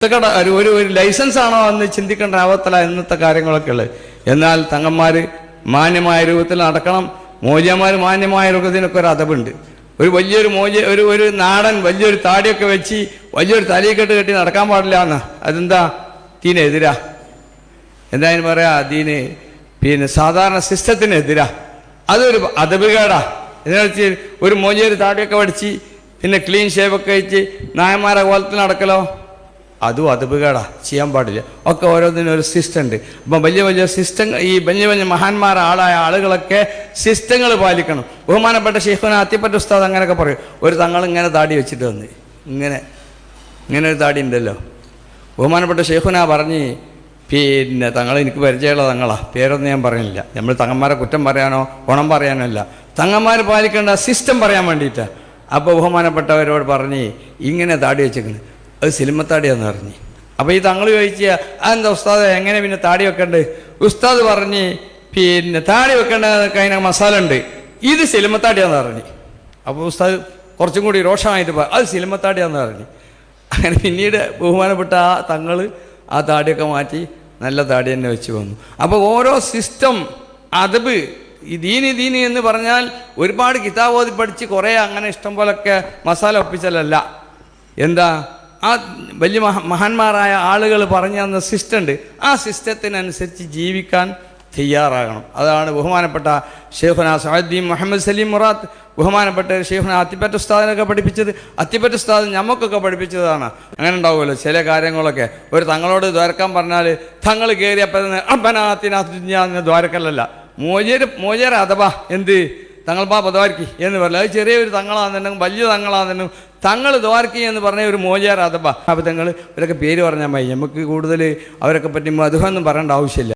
കട ഒരു ഒരു ലൈസൻസ് ആണോ എന്ന് ചിന്തിക്കേണ്ട ആവത്തല ഇന്നത്തെ കാര്യങ്ങളൊക്കെ ഉള്ളത്. എന്നാൽ തങ്ങന്മാര് മാന്യമായ രൂപത്തിൽ നടക്കണം. മോചന്മാർ മാന്യമായ രൂപത്തിനൊക്കെ ഒരു അതവുണ്ട് ഒരു വലിയൊരു മോച ഒരു ഒരു നാടൻ വലിയൊരു താടിയൊക്കെ വെച്ച് വലിയൊരു തലയിക്കെട്ട് കെട്ടി നടക്കാൻ പാടില്ല എന്ന്. അതെന്താ? തീനെതിരാ എന്തായാലും പറയാ ദീന് പിന്നെ സാധാരണ സിസ്റ്റത്തിനെതിരാ അതൊരു അതപകേടാ എന്താ വെച്ചാൽ ഒരു മോചൊരു താടിയൊക്കെ പഠിച്ച് പിന്നെ ക്ലീൻ ഷേവൊക്കെ വെച്ച് നായന്മാരെ കോലത്തിൽ നടക്കലോ? അതും അതപകേടാ. ചെയ്യാൻ പാടില്ല. ഒക്കെ ഓരോന്നിനും ഒരു സിസ്റ്റം ഉണ്ട്. അപ്പം വലിയ വലിയ സിസ്റ്റം ഈ വലിയ വലിയ മഹാന്മാർ ആളായ ആളുകളൊക്കെ സിസ്റ്റങ്ങൾ പാലിക്കണം. ബഹുമാനപ്പെട്ട ഷെയ്ഖുന അത്തിപ്പറ്റ ഉസ്താദ് അങ്ങനെയൊക്കെ പറയും. ഒരു തങ്ങൾ ഇങ്ങനെ താടി വെച്ചിട്ട് വന്ന്. ഇങ്ങനെ ഇങ്ങനെ ഒരു താടി ഉണ്ടല്ലോ. ബഹുമാനപ്പെട്ട ഷെയ്ഖുന പറഞ്ഞ് പിന്നെ തങ്ങൾ എനിക്ക് പരിചയമുള്ള തങ്ങളാ. പേരൊന്നും ഞാൻ പറയുന്നില്ല. നമ്മൾ തങ്ങന്മാരെ കുറ്റം പറയാനോ ഗുണം പറയാനോ അല്ല. തങ്ങന്മാർ പാലിക്കേണ്ട സിസ്റ്റം പറയാൻ വേണ്ടിയിട്ടാണ് അപ്പോൾ ബഹുമാനപ്പെട്ടവരോട് പറഞ്ഞ് ഇങ്ങനെ താടി വെച്ചേക്കണ്. അത് സിനിമത്താടിയാന്ന് പറഞ്ഞു അപ്പോൾ ഈ തങ്ങൾ ചോദിച്ച അതെന്താ ഉസ്താദ് എങ്ങനെ പിന്നെ താടി വെക്കണ്ട്? ഉസ്താദ് പറഞ്ഞ് പിന്നെ താടി വെക്കേണ്ട കഴിഞ്ഞ മസാല ഉണ്ട്. ഇത് സിനിമത്താടിയാന്ന് പറഞ്ഞു അപ്പോൾ ഉസ്താദ് കുറച്ചും കൂടി രോഷമായിട്ട് പോയി അത് സിനിമത്താടിയാന്ന് പറഞ്ഞു അങ്ങനെ പിന്നീട് ബഹുമാനപ്പെട്ട ആ തങ്ങൾ ആ താടിയൊക്കെ മാറ്റി നല്ല താടി തന്നെ വെച്ച് വന്നു. അപ്പോൾ ഓരോ സിസ്റ്റം അതബ് ഈ ദീനി ദീനി എന്ന് പറഞ്ഞാൽ ഒരുപാട് കിതാബ് ഓതി പഠിച്ച് കുറേ അങ്ങനെ ഇഷ്ടം പോലൊക്കെ മസാല ഒപ്പിച്ചാലല്ല. എന്താ? ആ വലിയ മഹ മഹാന്മാരായ ആളുകൾ പറഞ്ഞു തന്ന സിസ്റ്റം ഉണ്ട് ആ സിസ്റ്റത്തിനനുസരിച്ച് ജീവിക്കാൻ തയ്യാറാകണം. അതാണ് ബഹുമാനപ്പെട്ട ഷെയ്ഖുന സഹദ്ദീൻ മുഹമ്മദ് സലീം മുറാത്ത് ബഹുമാനപ്പെട്ട ഷെയ്ഖുന അത്തിപ്പറ്റ ഉസ്താദിനൊക്കെ പഠിപ്പിച്ചത്. അത്തിപ്പറ്റ ഉസ്താദ് നമുക്കൊക്കെ പഠിപ്പിച്ചതാണ്. അങ്ങനെ ഉണ്ടാവുമല്ലോ ചില കാര്യങ്ങളൊക്കെ. ഒരു തങ്ങളോട് ദ്വാരക്കാൻ പറഞ്ഞാൽ തങ്ങൾ കയറിയപ്പോൾ അപ്പനാത്തിനാ ദ്വാരക്കല്ലല്ല. മോചര മോചര അഥവാ എന്ത്? തങ്ങൾ പാ ദ്വാരക്കി എന്ന് പറഞ്ഞു അത് ചെറിയൊരു തങ്ങളാണെന്നുണ്ടെങ്കിൽ വലിയ തങ്ങളാണെന്നും തങ്ങൾ ദ്വാരക്കി എന്ന് പറഞ്ഞ ഒരു അഥവാ അപ്പം തങ്ങൾ ഇവരൊക്കെ പേര് പറഞ്ഞാൽ മതി. നമുക്ക് കൂടുതൽ അവരൊക്കെ പറ്റി മധുഹൊന്നും പറയേണ്ട ആവശ്യമില്ല.